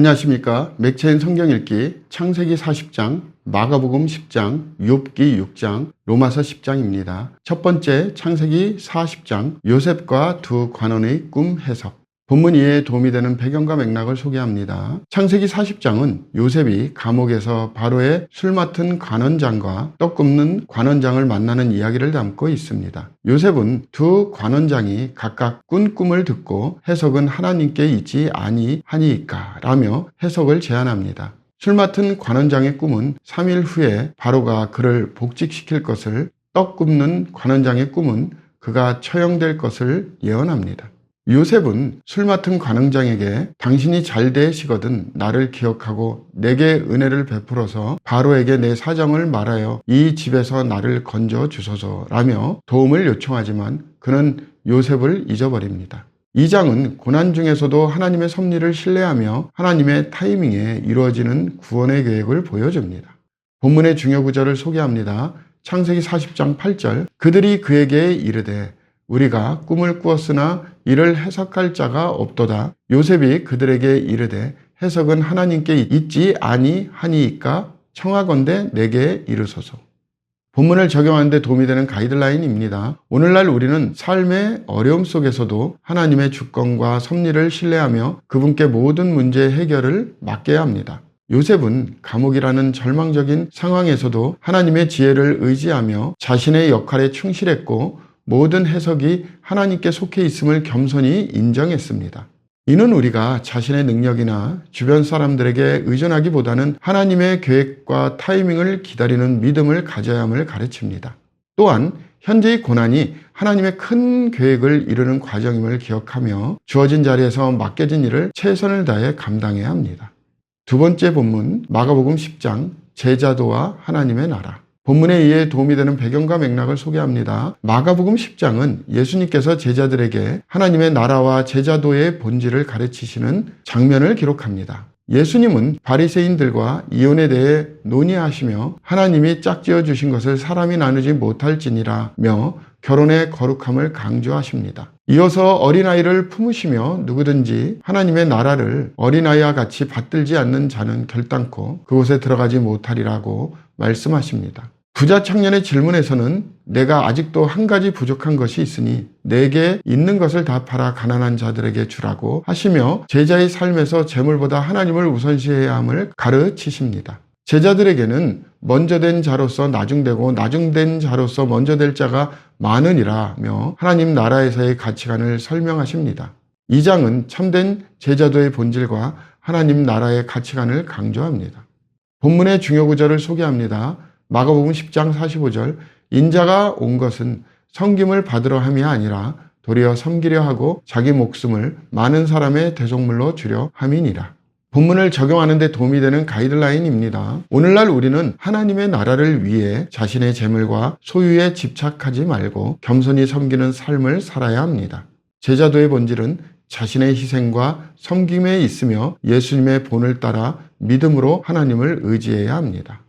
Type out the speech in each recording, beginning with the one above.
안녕하십니까. 맥체인 성경 읽기 창세기 40장, 마가복음 10장, 욥기 6장, 로마서 10장입니다. 첫 번째 창세기 40장, 요셉과 두 관원의 꿈 해석. 본문 이해에 도움이 되는 배경과 맥락을 소개합니다. 창세기 40장은 요셉이 감옥에서 바로의 술 맡은 관원장과 떡 굽는 관원장을 만나는 이야기를 담고 있습니다. 요셉은 두 관원장이 각각 꾼 꿈을 듣고 해석은 하나님께 있지 아니하니까 라며 해석을 제안합니다. 술 맡은 관원장의 꿈은 3일 후에 바로가 그를 복직시킬 것을 떡 굽는 관원장의 꿈은 그가 처형될 것을 예언합니다. 요셉은 술 맡은 관원장에게 당신이 잘 되시거든 나를 기억하고 내게 은혜를 베풀어서 바로에게 내 사정을 말하여 이 집에서 나를 건져 주소서 라며 도움을 요청하지만 그는 요셉을 잊어버립니다. 이 장은 고난 중에서도 하나님의 섭리를 신뢰하며 하나님의 타이밍에 이루어지는 구원의 계획을 보여줍니다. 본문의 중요 구절을 소개합니다. 창세기 40장 8절 그들이 그에게 이르되 우리가 꿈을 꾸었으나 이를 해석할 자가 없도다. 요셉이 그들에게 이르되 해석은 하나님께 있지 아니하니이까 청하건대 내게 이르소서. 본문을 적용하는데 도움이 되는 가이드라인입니다. 오늘날 우리는 삶의 어려움 속에서도 하나님의 주권과 섭리를 신뢰하며 그분께 모든 문제 해결을 맡겨야 합니다. 요셉은 감옥이라는 절망적인 상황에서도 하나님의 지혜를 의지하며 자신의 역할에 충실했고 모든 해석이 하나님께 속해 있음을 겸손히 인정했습니다. 이는 우리가 자신의 능력이나 주변 사람들에게 의존하기보다는 하나님의 계획과 타이밍을 기다리는 믿음을 가져야 함을 가르칩니다. 또한 현재의 고난이 하나님의 큰 계획을 이루는 과정임을 기억하며 주어진 자리에서 맡겨진 일을 최선을 다해 감당해야 합니다. 두 번째 본문 마가복음 10장 제자도와 하나님의 나라 본문에 의해 도움이 되는 배경과 맥락을 소개합니다. 마가복음 10장은 예수님께서 제자들에게 하나님의 나라와 제자도의 본질을 가르치시는 장면을 기록합니다. 예수님은 바리새인들과 이혼에 대해 논의하시며 하나님이 짝지어 주신 것을 사람이 나누지 못할지니라며 결혼의 거룩함을 강조하십니다. 이어서 어린아이를 품으시며 누구든지 하나님의 나라를 어린아이와 같이 받들지 않는 자는 결단코 그곳에 들어가지 못하리라고 말씀하십니다. 부자 청년의 질문에서는 내가 아직도 한 가지 부족한 것이 있으니 내게 있는 것을 다 팔아 가난한 자들에게 주라고 하시며 제자의 삶에서 재물보다 하나님을 우선시해야 함을 가르치십니다. 제자들에게는 먼저 된 자로서 나중되고 나중된 자로서 먼저 될 자가 많으니라며 하나님 나라에서의 가치관을 설명하십니다. 이 장은 참된 제자도의 본질과 하나님 나라의 가치관을 강조합니다. 본문의 중요 구절을 소개합니다. 마가복음 10장 45절 인자가 온 것은 섬김을 받으러 함이 아니라 도리어 섬기려 하고 자기 목숨을 많은 사람의 대속물로 주려 함이니라. 본문을 적용하는 데 도움이 되는 가이드라인입니다. 오늘날 우리는 하나님의 나라를 위해 자신의 재물과 소유에 집착하지 말고 겸손히 섬기는 삶을 살아야 합니다. 제자도의 본질은 자신의 희생과 섬김에 있으며 예수님의 본을 따라 믿음으로 하나님을 의지해야 합니다.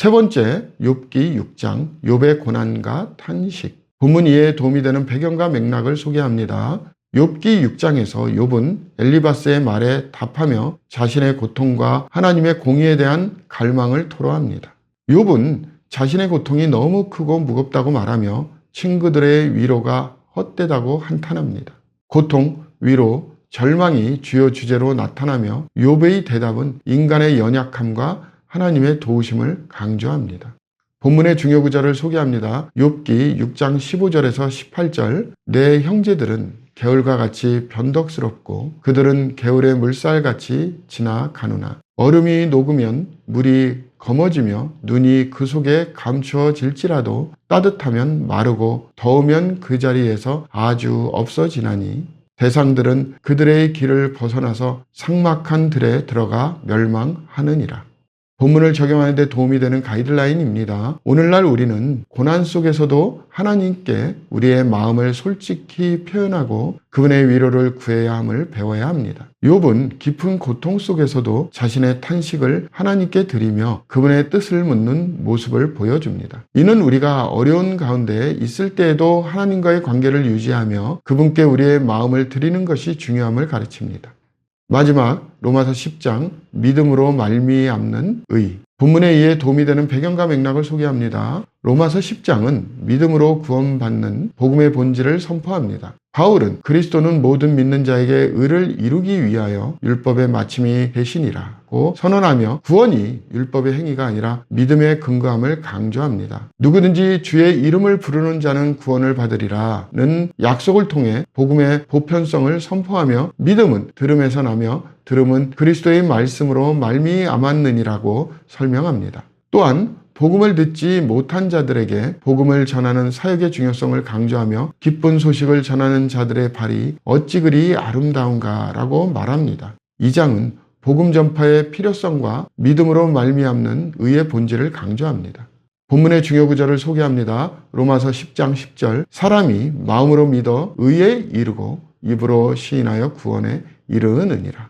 세 번째, 욥기 6장, 욥의 고난과 탄식. 본문 이해에 도움이 되는 배경과 맥락을 소개합니다. 욥기 6장에서 욥은 엘리바스의 말에 답하며 자신의 고통과 하나님의 공의에 대한 갈망을 토로합니다. 욥은 자신의 고통이 너무 크고 무겁다고 말하며 친구들의 위로가 헛되다고 한탄합니다. 고통, 위로, 절망이 주요 주제로 나타나며 욥의 대답은 인간의 연약함과 하나님의 도우심을 강조합니다. 본문의 중요 구절을 소개합니다. 욥기 6장 15절에서 18절 내 형제들은 개울과 같이 변덕스럽고 그들은 개울의 물살같이 지나가누나 얼음이 녹으면 물이 검어지며 눈이 그 속에 감추어질지라도 따뜻하면 마르고 더우면 그 자리에서 아주 없어지나니 대상들은 그들의 길을 벗어나서 삭막한 들에 들어가 멸망하느니라. 본문을 적용하는 데 도움이 되는 가이드라인입니다. 오늘날 우리는 고난 속에서도 하나님께 우리의 마음을 솔직히 표현하고 그분의 위로를 구해야 함을 배워야 합니다. 욥은 깊은 고통 속에서도 자신의 탄식을 하나님께 드리며 그분의 뜻을 묻는 모습을 보여줍니다. 이는 우리가 어려운 가운데 있을 때에도 하나님과의 관계를 유지하며 그분께 우리의 마음을 드리는 것이 중요함을 가르칩니다. 마지막 로마서 10장 믿음으로 말미암는 의. 본문에 의해 도움이 되는 배경과 맥락을 소개합니다. 로마서 10장은 믿음으로 구원받는 복음의 본질을 선포합니다. 바울은 그리스도는 모든 믿는 자에게 의를 이루기 위하여 율법의 마침이 되시니라고 선언하며 구원이 율법의 행위가 아니라 믿음의 근거함을 강조합니다. 누구든지 주의 이름을 부르는 자는 구원을 받으리라는 약속을 통해 복음의 보편성을 선포하며 믿음은 들음에서 나며 들음은 그리스도의 말씀으로 말미암았느니라고 설명합니다. 또한 복음을 듣지 못한 자들에게 복음을 전하는 사역의 중요성을 강조하며 기쁜 소식을 전하는 자들의 발이 어찌 그리 아름다운가라고 말합니다. 이 장은 복음 전파의 필요성과 믿음으로 말미암는 의의 본질을 강조합니다. 본문의 중요 구절을 소개합니다. 로마서 10장 10절 사람이 마음으로 믿어 의에 이르고 입으로 시인하여 구원에 이르느니라.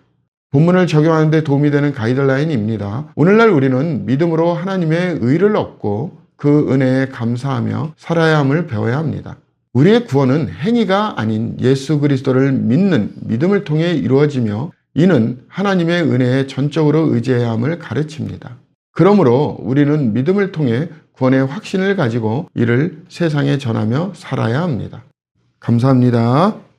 본문을 적용하는 데 도움이 되는 가이드라인입니다. 오늘날 우리는 믿음으로 하나님의 의를 얻고 그 은혜에 감사하며 살아야 함을 배워야 합니다. 우리의 구원은 행위가 아닌 예수 그리스도를 믿는 믿음을 통해 이루어지며 이는 하나님의 은혜에 전적으로 의지해야 함을 가르칩니다. 그러므로 우리는 믿음을 통해 구원의 확신을 가지고 이를 세상에 전하며 살아야 합니다. 감사합니다.